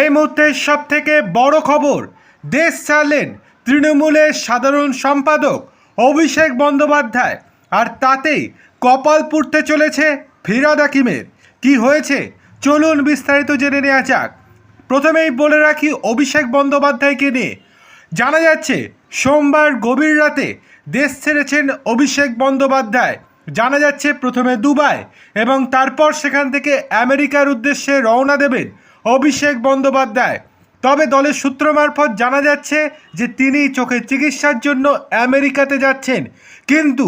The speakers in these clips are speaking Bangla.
এই মুহূর্তের সব থেকে বড় খবর, দেশ চালেন তৃণমূলের সাধারণ সম্পাদক অভিষেক বন্দ্যোপাধ্যায়। আর তাতেই কপাল পুড়তে চলেছে ফিরাদ হাকিমের। কি হয়েছে? চলুন বিস্তারিত জেনে নেওয়া যাক। প্রথমেই বলে রাখি অভিষেক বন্দ্যোপাধ্যায়কে নিয়ে। জানা যাচ্ছে, সোমবার গভীর রাতে দেশ ছেড়েছেন অভিষেক বন্দ্যোপাধ্যায়। জানা যাচ্ছে, প্রথমে দুবাই এবং তারপর সেখান থেকে আমেরিকার উদ্দেশ্যে রওনা দেবেন অভিষেক বন্দ্যোপাধ্যায়। তবে দলের সূত্র মারফত জানা যাচ্ছে যে তিনি চোখের চিকিৎসার জন্য আমেরিকাতে যাচ্ছেন। কিন্তু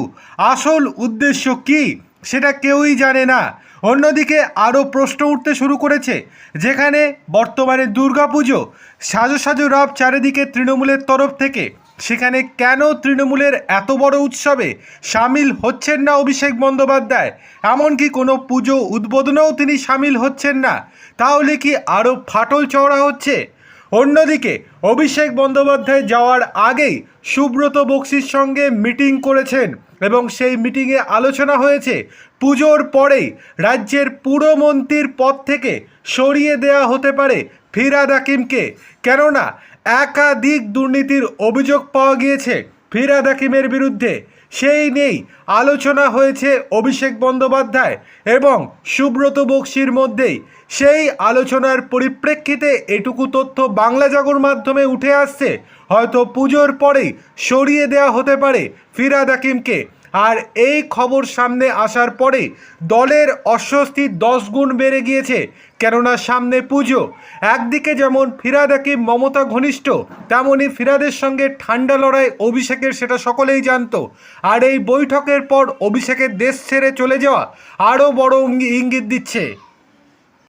আসল উদ্দেশ্য কি সেটা কেউই জানে না। অন্যদিকে আরও প্রশ্ন উঠতে শুরু করেছে, যেখানে বর্তমানে দুর্গাপুজো সাজো সাজো রব চারিদিকে তৃণমূলের তরফ থেকে সেখানে কেন তৃণমূলের এত বড় উৎসবে সামিল হচ্ছেন না অভিষেক বন্দ্যোপাধ্যায়? এমনকি কোনো পুজো উদ্বোধনেও তিনি সামিল হচ্ছেন না। তাহলে কি আরও ফাটল চওড়া হচ্ছে? অন্যদিকে, অভিষেক বন্দ্যোপাধ্যায় যাওয়ার আগেই সুব্রত বক্সির সঙ্গে মিটিং করেছেন এবং সেই মিটিংয়ে আলোচনা হয়েছে। পুজোর পরেই রাজ্যের পুরমন্ত্রীর পদ থেকে সরিয়ে দেয়া হতে পারে ফিরাদ হাকিমকে। কেননা একাধিক দুর্নীতির অভিযোগ পাওয়া গিয়েছে। ফিরাদ হাকিমের বিরুদ্ধে সেই নেই আলোচনা হয়েছে অভিষেক বন্দ্যোপাধ্যায় এবং সুব্রত বক্সির মধ্যেই। সেই আলোচনার পরিপ্রেক্ষিতে এটুকু তথ্য বাংলা জাগর মাধ্যমে উঠে আসছে। হয়তো পুজোর পরেই সরিয়ে দেওয়া হতে পারে ফিরাদ হাকিমকে। আর এই খবর সামনে আসার পরে দলের অস্বস্তি দশ গুণ বেড়ে গিয়েছে, কেননা সামনে পুজো। একদিকে যেমন ফিরাদ হাকিম, মমতা ঘনিষ্ঠ তেমনই ফিরাদের সঙ্গে ঠান্ডা লড়াই অভিষেকের সেটা সকলেই জানত। আর এই বৈঠকের পর অভিষেকের দেশ ছেড়ে চলে যাওয়া আরও বড় ইঙ্গিত দিচ্ছে।